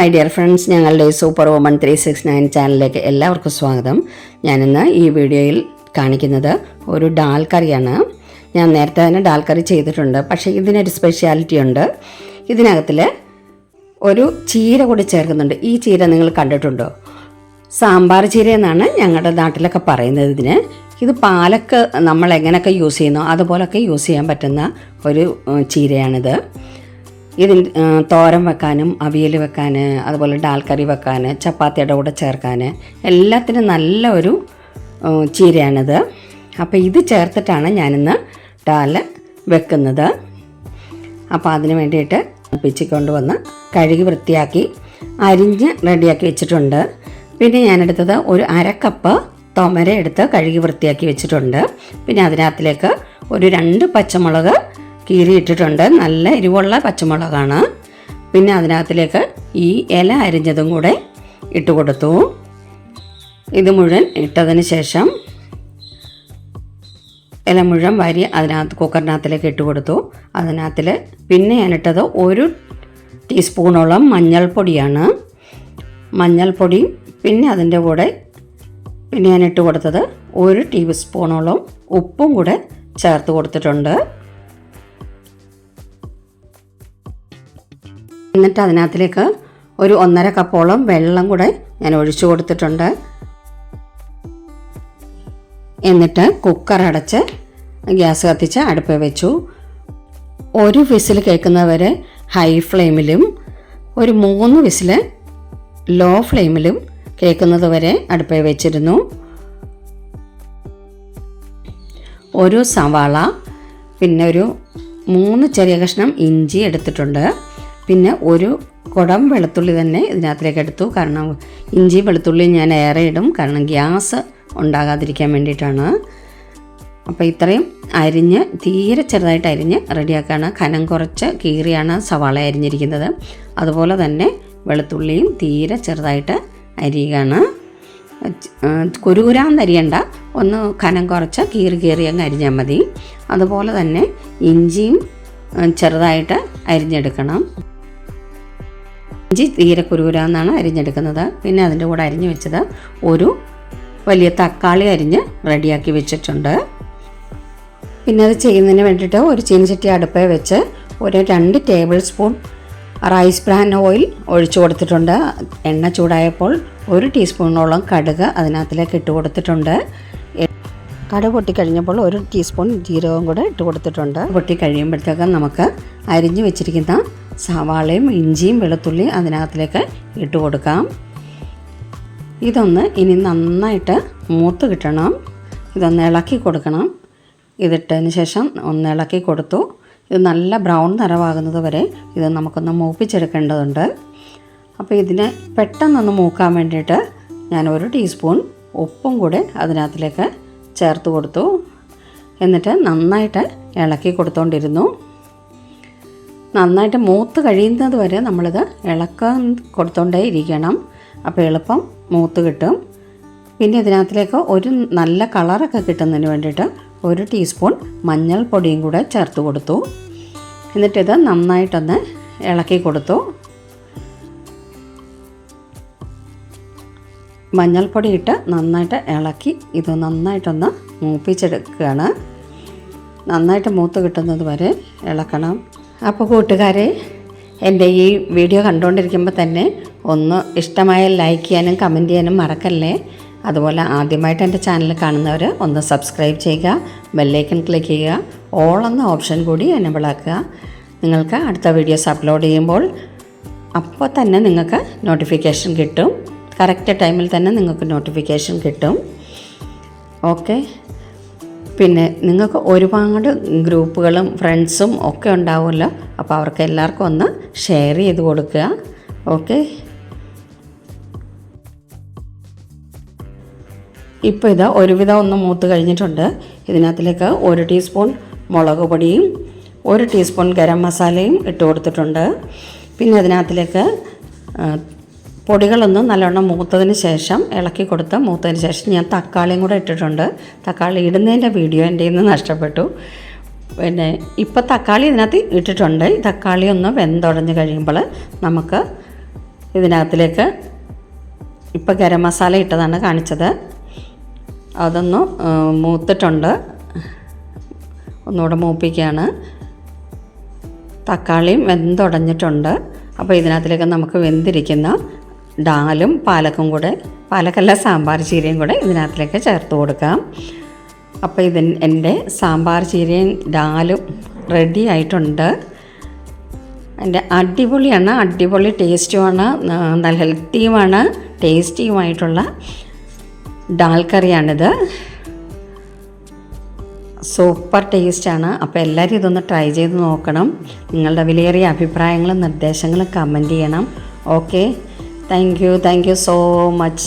My dear friends ഞങ്ങളുടെ super woman three six nine ചാനലിലേക്ക് എല്ലാവർക്കും സ്വാഗതം. ഞാനിന്ന് ഈ വീഡിയോയിൽ കാണിക്കുന്നത് ഒരു ഡാൽ കറിയാണ്. ഞാൻ നേരത്തെ തന്നെ ഡാൽ കറി ചെയ്തിട്ടുണ്ട്. പക്ഷേ ഇതിനൊരു സ്പെഷ്യാലിറ്റി ഉണ്ട്. ഇതിനകത്തിൽ ഒരു ചീര കൂടി ചേർക്കുന്നുണ്ട്. ഈ ചീര നിങ്ങൾ കണ്ടിട്ടുണ്ടോ? സാമ്പാർ ചീര എന്നാണ് ഞങ്ങളുടെ നാട്ടിലൊക്കെ പറയുന്നത് ഇതിന്. ഇത് പാലക്ക് നമ്മൾ എങ്ങനെയൊക്കെ യൂസ് ചെയ്യുന്നോ അതുപോലൊക്കെ യൂസ് ചെയ്യാൻ പറ്റുന്ന ഒരു ചീരയാണിത്. തോരം തോരൻ വെക്കാനും അവിയൽ വെക്കാൻ അതുപോലെ ഡാൽ കറി വെക്കാൻ ചപ്പാത്തിയുടെ കൂടെ ചേർക്കാൻ എല്ലാത്തിനും നല്ല ഒരു ചീരയാണിത്. അപ്പോൾ ഇത് ചേർത്തിട്ടാണ് ഞാനിന്ന് ഡാൽ വെക്കുന്നത്. അപ്പോൾ അതിന് വേണ്ടിയിട്ട് പിച്ചിക്കൊണ്ട് വന്ന് കഴുകി വൃത്തിയാക്കി അരിഞ്ഞ് റെഡിയാക്കി വെച്ചിട്ടുണ്ട്. പിന്നെ ഞാനെടുത്തത് ഒരു അരക്കപ്പ് കപ്പ് തൊമര എടുത്ത് കഴുകി വൃത്തിയാക്കി വെച്ചിട്ടുണ്ട്. പിന്നെ അതിനകത്തിലേക്ക് ഒരു രണ്ട് പച്ചമുളക് കീറിയിട്ടിട്ടുണ്ട് നല്ല എരിവുള്ള പച്ചമുളകാണ്. പിന്നെ അതിനകത്തിലേക്ക് ഈ ഇല അരിഞ്ഞതും കൂടെ ഇട്ട് കൊടുത്തു. ഇത് മുഴുവൻ ഇട്ടതിന് ശേഷം ഇല മുഴുവൻ വാരി അതിനകത്ത് കുക്കറിനകത്തിലേക്ക് ഇട്ട് കൊടുത്തു. അതിനകത്തിൽ പിന്നെ ഞാനിട്ടത് ഒരു ടീസ്പൂണോളം മഞ്ഞൾപ്പൊടിയാണ്. മഞ്ഞൾപ്പൊടി പിന്നെ അതിന്റെ കൂടെ പിന്നെ ഞാൻ ഇട്ട് കൊടുത്തത് ഒരു ടീസ്പൂണോളം ഉപ്പും കൂടെ ചേർത്ത് കൊടുത്തിട്ടുണ്ട്. എന്നിട്ട് അതിനകത്തിലേക്ക് ഒരു ഒന്നര കപ്പോളം വെള്ളം കൂടെ ഞാൻ ഒഴിച്ചു കൊടുത്തിട്ടുണ്ട്. എന്നിട്ട് കുക്കർ അടച്ച് ഗ്യാസ് കത്തിച്ച് അടുപ്പ് വെച്ചു. ഒരു വിസിൽ കേൾക്കുന്നവരെ ഹൈ ഫ്ലെയിമിലും ഒരു മൂന്ന് വിസിൽ ലോ ഫ്ലെയിമിലും കേൾക്കുന്നത് വരെ അടുപ്പിൽ വെച്ചിരുന്നു. ഒരു സവാള പിന്നെ ഒരു മൂന്ന് ചെറിയ കഷ്ണം ഇഞ്ചി എടുത്തിട്ടുണ്ട്. പിന്നെ ഒരു കുടം വെളുത്തുള്ളി തന്നെ ഇതിനകത്തിലേക്ക് എടുത്തു. കാരണം ഇഞ്ചി വെളുത്തുള്ളി ഞാൻ ഏറെ ഇടും. കാരണം ഗ്യാസ് ഉണ്ടാകാതിരിക്കാൻ വേണ്ടിയിട്ടാണ്. അപ്പോൾ ഇത്രയും അരിഞ്ഞ് തീരെ ചെറുതായിട്ട് അരിഞ്ഞ് റെഡിയാക്കാണ്. കനം കുറച്ച് കീറിയാണ് സവാള അരിഞ്ഞിരിക്കുന്നത്. അതുപോലെ തന്നെ വെളുത്തുള്ളിയും തീരെ ചെറുതായിട്ട് അരിയുകയാണ്. കുരുകുരാന്ന് അരിയണ്ട. ഒന്ന് കനം കുറച്ച് കീറി കീറി അങ്ങ് അരിഞ്ഞാൽ മതി. അതുപോലെ തന്നെ ഇഞ്ചിയും ചെറുതായിട്ട് അരിഞ്ഞെടുക്കണം. ഇഞ്ചി തീരെ കുരുകുരാന്നാണ് അരിഞ്ഞെടുക്കുന്നത്. പിന്നെ അതിന്റെ കൂടെ അരിഞ്ഞു വെച്ചത് ഒരു വലിയ തക്കാളി അരിഞ്ഞ് റെഡിയാക്കി വെച്ചിട്ടുണ്ട്. പിന്നെ അത് ചെയ്യുന്നതിന് വേണ്ടിയിട്ട് ഒരു ചീനച്ചട്ടി അടുപ്പേ വെച്ച് ഒരു രണ്ട് table spoon rice bran oil ഒഴിച്ചു കൊടുത്തിട്ടുണ്ട്. എണ്ണ ചൂടായപ്പോൾ ഒരു ടീസ്പൂണോളം കടുക് അതിനകത്തിലേക്ക് ഇട്ട് കൊടുത്തിട്ടുണ്ട്. കടുക് പൊട്ടിക്കഴിഞ്ഞപ്പോൾ ഒരു ടീസ്പൂൺ ജീരകവും കൂടെ ഇട്ട് കൊടുത്തിട്ടുണ്ട്. പൊട്ടി കഴിയുമ്പോഴത്തേക്ക് നമുക്ക് അരിഞ്ഞു വെച്ചിരിക്കുന്ന സവാളയും ഇഞ്ചിയും വെളുത്തുള്ളിയും അതിനകത്തിലേക്ക് ഇട്ട് കൊടുക്കാം. ഇതൊന്ന് ഇനി നന്നായിട്ട് മൂത്ത് കിട്ടണം. ഇതൊന്ന് ഇളക്കി കൊടുക്കണം. ഇതിട്ടതിന് ശേഷം ഒന്ന് ഇളക്കി കൊടുത്തു. ഇത് നല്ല ബ്രൗൺ നിറവാകുന്നത് വരെ ഇത് നമുക്കൊന്ന് മൂപ്പിച്ചെടുക്കേണ്ടതുണ്ട്. അപ്പോൾ ഇതിനെ പെട്ടെന്നൊന്ന് മൂക്കാൻ വേണ്ടിയിട്ട് ഞാൻ ഒരു ടീസ്പൂൺ ഉപ്പും കൂടെ അതിനകത്തിലേക്ക് ചേർത്ത് കൊടുത്തു. എന്നിട്ട് നന്നായിട്ട് ഇളക്കി കൊടുത്തോണ്ടിരുന്നു. നന്നായിട്ട് മൂത്ത് കഴിയുന്നത് വരെ നമ്മളിത് ഇളക്കം കൊടുത്തോണ്ടേ ഇരിക്കണം അപ്പോൾ എളുപ്പം മൂത്ത് കിട്ടും. പിന്നെ ഇതിനകത്തിലേക്ക് ഒരു നല്ല കളറൊക്കെ കിട്ടുന്നതിന് വേണ്ടിയിട്ട് ഒരു ടീസ്പൂൺ മഞ്ഞൾപ്പൊടിയും കൂടെ ചേർത്ത് കൊടുത്തു. എന്നിട്ടിത് നന്നായിട്ടൊന്ന് ഇളക്കി കൊടുത്തു. മഞ്ഞൾപ്പൊടി ഇട്ട് നന്നായിട്ട് ഇളക്കി ഇത് നന്നായിട്ടൊന്ന് മൂപ്പിച്ചെടുക്കുകയാണ്. നന്നായിട്ട് മൂത്ത് കിട്ടുന്നത് വരെ ഇളക്കണം. അപ്പോൾ കൂട്ടുകാരെ എന്റെ ഈ വീഡിയോ കണ്ടുകൊണ്ടിരിക്കുമ്പോൾ തന്നെ ഒന്ന് ഇഷ്ടമായ ലൈക്ക് ചെയ്യാനും കമന്റ് ചെയ്യാനും മറക്കല്ലേ? അതുപോലെ ആദ്യമായിട്ട് എന്റെ ചാനൽ കാണുന്നവർ ഒന്ന് സബ്സ്ക്രൈബ് ചെയ്യുക ബെല്ലൈക്കൺ ക്ലിക്ക് ചെയ്യുക ഓൾ എന്ന ഓപ്ഷൻ കൂടി എന്നെ ആക്കുക. നിങ്ങൾക്ക് അടുത്ത വീഡിയോസ് അപ്ലോഡ് ചെയ്യുമ്പോൾ അപ്പോൾ തന്നെ നിങ്ങൾക്ക് നോട്ടിഫിക്കേഷൻ കിട്ടും. കറക്റ്റ് ടൈമിൽ തന്നെ നിങ്ങൾക്ക് നോട്ടിഫിക്കേഷൻ കിട്ടും. ഓക്കെ പിന്നെ നിങ്ങൾക്ക് ഒരുപാട് ഗ്രൂപ്പുകളും ഫ്രണ്ട്സും ഒക്കെ ഉണ്ടാവുമല്ലോ. അപ്പോൾ അവർക്ക് എല്ലാവർക്കും ഒന്ന് ഷെയർ ചെയ്ത് കൊടുക്കുക. ഓക്കെ. ഇപ്പോൾ ഇത് ഒരുവിധം ഒന്ന് മൂത്ത് കഴിഞ്ഞിട്ടുണ്ട്. ഇതിനകത്തിലേക്ക് ഒരു ടീസ്പൂൺ മുളക് പൊടിയും ഒരു ടീസ്പൂൺ ഗരം മസാലയും ഇട്ട് കൊടുത്തിട്ടുണ്ട്. പിന്നെ അതിനകത്തിലേക്ക് പൊടികളൊന്നും നല്ലോണം മൂത്തതിന് ശേഷം ഇളക്കി കൊടുത്ത് മൂത്തതിന് ശേഷം ഞാൻ തക്കാളിയും കൂടെ ഇട്ടിട്ടുണ്ട്. തക്കാളി ഇടുന്നതിന്റെ വീഡിയോ എന്റെ ഇന്ന് നഷ്ടപ്പെട്ടു. പിന്നെ ഇപ്പോൾ തക്കാളി ഇതിനകത്ത് ഇട്ടിട്ടുണ്ട്. തക്കാളി ഒന്ന് വെന്തുടഞ്ഞ് കഴിയുമ്പോൾ നമുക്ക് ഇതിനകത്തിലേക്ക് ഇപ്പോൾ ഗരം മസാല ഇട്ടതാണ് കാണിച്ചത്. അതൊന്ന് മൂത്തിട്ടുണ്ട്. ഒന്നുകൂടെ മൂപ്പിക്കുകയാണ്. തക്കാളിയും വെന്തുടഞ്ഞിട്ടുണ്ട്. അപ്പോൾ ഇതിനകത്തിലേക്ക് നമുക്ക് വെന്തിരിക്കുന്ന ഡാലും പാലക്കും കൂടെ പാലക്കല്ല സാമ്പാർ ചീരയും കൂടെ ഇതിനകത്തിലേക്ക് ചേർത്ത് കൊടുക്കാം. അപ്പോൾ ഇതിൻ എന്റെ സാമ്പാർ ചീരയും ഡാലും റെഡി ആയിട്ടുണ്ട്. എന്റെ അടിപൊളിയാണ് അടിപൊളി ടേസ്റ്റുമാണ് നല്ല ഹെൽത്തിയുമാണ് ടേസ്റ്റിയുമായിട്ടുള്ള ഡാൽ കറിയാണിത്. സൂപ്പർ ടേസ്റ്റാണ് അപ്പോൾ എല്ലാവരും ഇതൊന്ന് ട്രൈ ചെയ്ത് നോക്കണം. നിങ്ങളുടെ വിലയേറിയ അഭിപ്രായങ്ങളും നിർദ്ദേശങ്ങളും കമന്റ് ചെയ്യണം. Okay thank you thank you so much